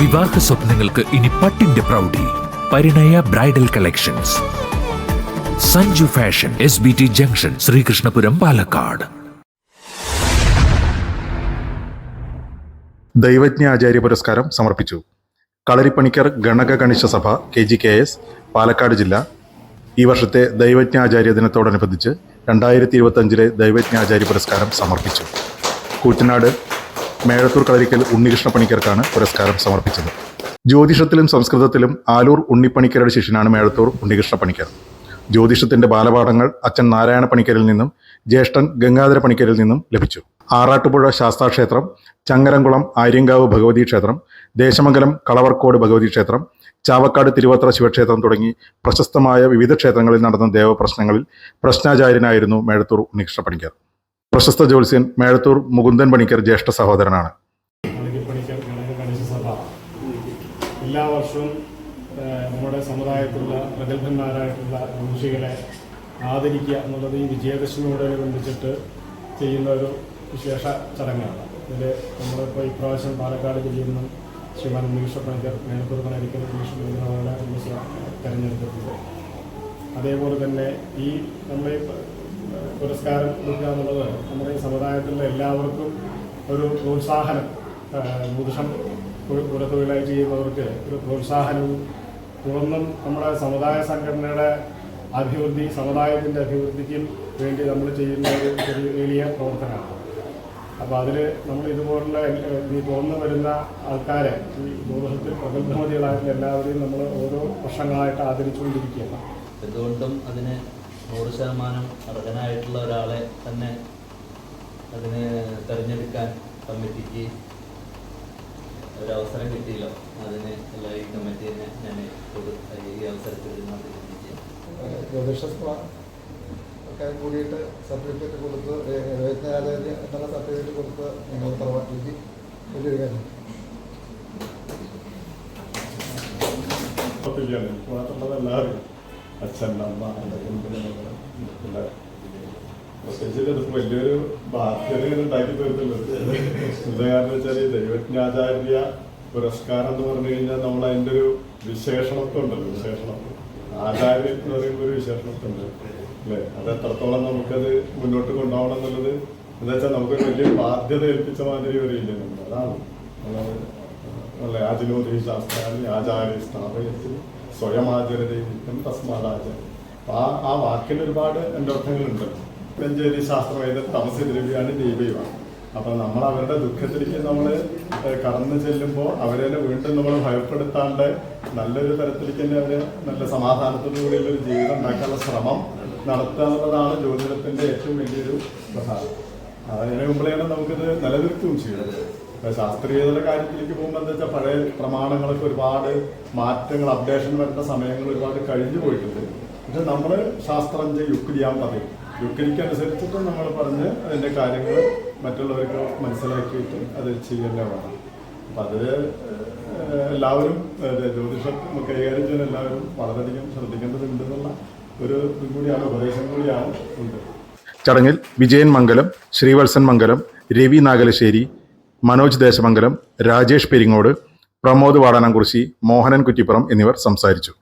വിവാഹ സ്വപ്നങ്ങൾക്ക് ഇനി പട്ടിന്റെ പ്രൗഢി. Parinaya bridal collections. Sanju fashion S B T junction Sreekrishnapuram Palakkad. ദൈവജ്ഞ ആചാര്യ പുരസ്കാരം സമർപ്പിച്ചു. Kalarippanicker Ganaka Ganisha Sabha K G K S Palakkad ജില്ല. ഈ വർഷത്തെ ദൈവജ്ഞാചാര്യ ദിനത്തോടനുബന്ധിച്ച് രണ്ടായിരത്തി ഇരുപത്തഞ്ചിലെ ദൈവജ്ഞാചാര്യ പുരസ്കാരം സമർപ്പിച്ചു. കൂറ്റനാട് മേഴത്തൂർ കളരിക്കൽ ഉണ്ണികൃഷ്ണ പണിക്കർക്കാണ് പുരസ്കാരം സമർപ്പിച്ചത്. ജ്യോതിഷത്തിലും സംസ്കൃതത്തിലും ആലൂർ ഉണ്ണിപ്പണിക്കരുടെ ശിഷ്യനാണ് മേഴത്തൂർ ഉണ്ണികൃഷ്ണ പണിക്കർ ജ്യോതിഷത്തിന്റെ ബാലപാഠങ്ങൾ അച്ഛൻ നാരായണ പണിക്കരിൽ നിന്നും ജ്യേഷ്ഠൻ ഗംഗാധര പണിക്കരിൽ നിന്നും ലഭിച്ചു. ആറാട്ടുപുഴ ശാസ്താക്ഷേത്രം ചങ്ങരംകുളം ആര്യങ്കാവ് ഭഗവതി ക്ഷേത്രം ദേശമംഗലം കളവർക്കോട് ഭഗവതി ക്ഷേത്രം ചാവക്കാട് തിരുവത്ര ശിവക്ഷേത്രം തുടങ്ങി പ്രശസ്തമായ വിവിധ ക്ഷേത്രങ്ങളിൽ നടന്ന ദേവപ്രശ്നങ്ങളിൽ പ്രശ്നാചാര്യനായിരുന്നു മേഴത്തൂർ ഉണ്ണികൃഷ്ണ പണിക്കർ പ്രശസ്ത ജ്യോത്സ്യൻ മേഴത്തൂർ മുകുന്ദൻ പണിക്കർ ജ്യേഷ്ഠ സഹോദരനാണ്. എല്ലാ വർഷവും നമ്മുടെ സമുദായത്തിലുള്ള പ്രഗത്ഭന്മാരായിട്ടുള്ള ഋഷികളെ ആദരിക്കുക എന്നുള്ളത് ഈ വിജയദശമിയോടനുബന്ധിച്ചിട്ട് ചെയ്യുന്ന ഒരു വിശേഷ ചടങ്ങാണ്. ഇതിൽ നമ്മളിപ്പോൾ ഇപ്രാവശ്യം പാലക്കാട് ജില്ലയിൽ നിന്നും ശ്രീമാൻ ഉണ്ണീഷ പണിക്കർ മേൽപ്പൂർ കണരിക്കൽ ഉണ്ണീഷ പണിക്കറാണ് തെരഞ്ഞെടുത്തിട്ടുണ്ട്. അതേപോലെ തന്നെ ഈ പ- പുരസ്കാരം കൊടുക്കുക എന്നുള്ളത് നമ്മുടെ ഈ സമുദായത്തിലുള്ള എല്ലാവർക്കും ഒരു പ്രോത്സാഹനം പുരുഷം പുരത്തൊഴിലായി ചെയ്യുന്നവർക്ക് ഒരു പ്രോത്സാഹനവും തുടർന്നും നമ്മുടെ സമുദായ സംഘടനയുടെ അഭിവൃദ്ധി സമുദായത്തിന്റെ അഭിവൃദ്ധിക്കും വേണ്ടി നമ്മൾ ചെയ്യുന്ന ഒരു ചെറിയ വലിയ പ്രവർത്തനമാണ്. അപ്പോൾ അതിൽ നമ്മൾ ഇതുപോലുള്ള ഈ തുറന്നു വരുന്ന ആൾക്കാരെ ഈ ദൂരത്തിൽ പ്രഗത്ഭമതികളായിട്ടുള്ള എല്ലാവരെയും നമ്മൾ ഓരോ വർഷങ്ങളായിട്ട് ആദരിച്ചുകൊണ്ടിരിക്കുകയാണ്. എന്തുകൊണ്ടും അതിന് നൂറ് ശതമാനം അർഹനായിട്ടുള്ള ഒരാളെ തന്നെ അതിന് തിരഞ്ഞെടുക്കാൻ കമ്മിറ്റിക്ക് ഒരവസരം കിട്ടിയില്ല. കിട്ടിയല്ലോ അതിന് എല്ലാ ഈ കമ്മിറ്റിനെ ഞാൻ ഈ അവസരത്തിൽ ഒക്കെ കൂടിയിട്ട് സർട്ടിഫിക്കറ്റ് കൊടുത്ത് എന്നുള്ള സർട്ടിഫിക്കറ്റ് കൊടുത്ത് നിങ്ങൾ തറവാട്ടിലേക്ക് വലിയൊരു കാര്യം മാത്രമല്ല എല്ലാവരും അച്ഛൻ അമ്മ എന്റെ കുടുംബങ്ങൾ വലിയൊരു ബാധ്യത തീർത്തുള്ളത് കാരണം വെച്ചാൽ ദൈവജ്ഞാചാര്യ പുരസ്കാരം എന്ന് പറഞ്ഞു കഴിഞ്ഞാൽ നമ്മൾ അതിന്റെ ഒരു വിശേഷണത്വം ഉണ്ടല്ലോ വിശേഷണം ആചാര്യ എന്ന് പറയുമ്പോൾ ഒരു വിശേഷണത്വം ഉണ്ട് അല്ലേ അത് എത്രത്തോളം നമുക്കത് മുന്നോട്ട് കൊണ്ടുപോകണം എന്നുള്ളത് എന്താ വെച്ചാൽ നമുക്ക് വലിയൊരു ബാധ്യത ഏൽപ്പിച്ച മാതിരി വരില്ല നമ്മൾ അതാണ് അല്ല ആചിനോദി ശാസ്ത്രാണി ആചാര്യ സ്ഥാപനത്തിൽ സ്വയം ആചരതയും തസ്മാദാചാര്യ ആ ആ വാക്കിൽ ഒരുപാട് എന്റർത്ഥങ്ങളുണ്ട് മഞ്ചേരി ശാസ്ത്രവേദ തമസ ദ്രവ്യാണ് അപ്പോൾ അപ്പൊ നമ്മൾ അവരുടെ ദുഃഖത്തിലേക്ക് നമ്മൾ കടന്നു ചെല്ലുമ്പോൾ അവരെ വീണ്ടും നമ്മൾ ഭയപ്പെടുത്താണ്ട് നല്ലൊരു തരത്തിലേക്ക് തന്നെ അവർ നല്ല സമാധാനത്തോടുകൂടിയുള്ള ഒരു ജീവിതം ഉണ്ടാക്കാനുള്ള ശ്രമം നടത്തുക എന്നുള്ളതാണ് ജ്യോതിഷത്തിന്റെ ഏറ്റവും വലിയൊരു പ്രധാനം. അതിനെ മുമ്പിലാണ് നമുക്കിത് നിലനിർത്തുകയും ചെയ്യുന്നത് ശാസ്ത്രീയതയുടെ കാര്യത്തിലേക്ക് പോകുമ്പോൾ എന്താ വെച്ചാൽ പഴയ പ്രമാണങ്ങളൊക്കെ ഒരുപാട് മാറ്റങ്ങൾ അപ്ഡേഷൻ വരുന്ന സമയങ്ങൾ ഒരുപാട് കഴിഞ്ഞു പോയിട്ടുണ്ട്. പക്ഷെ നമ്മൾ ശാസ്ത്രം യുക്തിയാൻ പറയും. യുക്തിക്കനുസരിച്ചിട്ട് നമ്മൾ പറഞ്ഞ് അതിന്റെ കാര്യങ്ങൾ മറ്റുള്ളവർക്ക് മനസ്സിലാക്കിയിട്ട് അത് ചെയ്യേണ്ട വേണം അപ്പൊ അത് എല്ലാവരും ജ്യോതിഷം കൈകാര്യം ചെയ്യാൻ എല്ലാവരും വളരെയധികം ശ്രദ്ധിക്കേണ്ടതുണ്ടെന്നുള്ള ഒരു കൂടിയാണ് ഉപദേശം കൂടിയാണ് ഉണ്ട്. ചടങ്ങിൽ വിജയൻ മംഗലം ശ്രീവത്സൻ മംഗലം രവി നാഗലശ്ശേരി മനോജ് ദേശമംഗലം രാജേഷ് പെരിങ്ങോട് പ്രമോദ് വാടാനംകുറിശി മോഹനൻ കുറ്റിപ്പുറം എന്നിവർ സംസാരിച്ചു.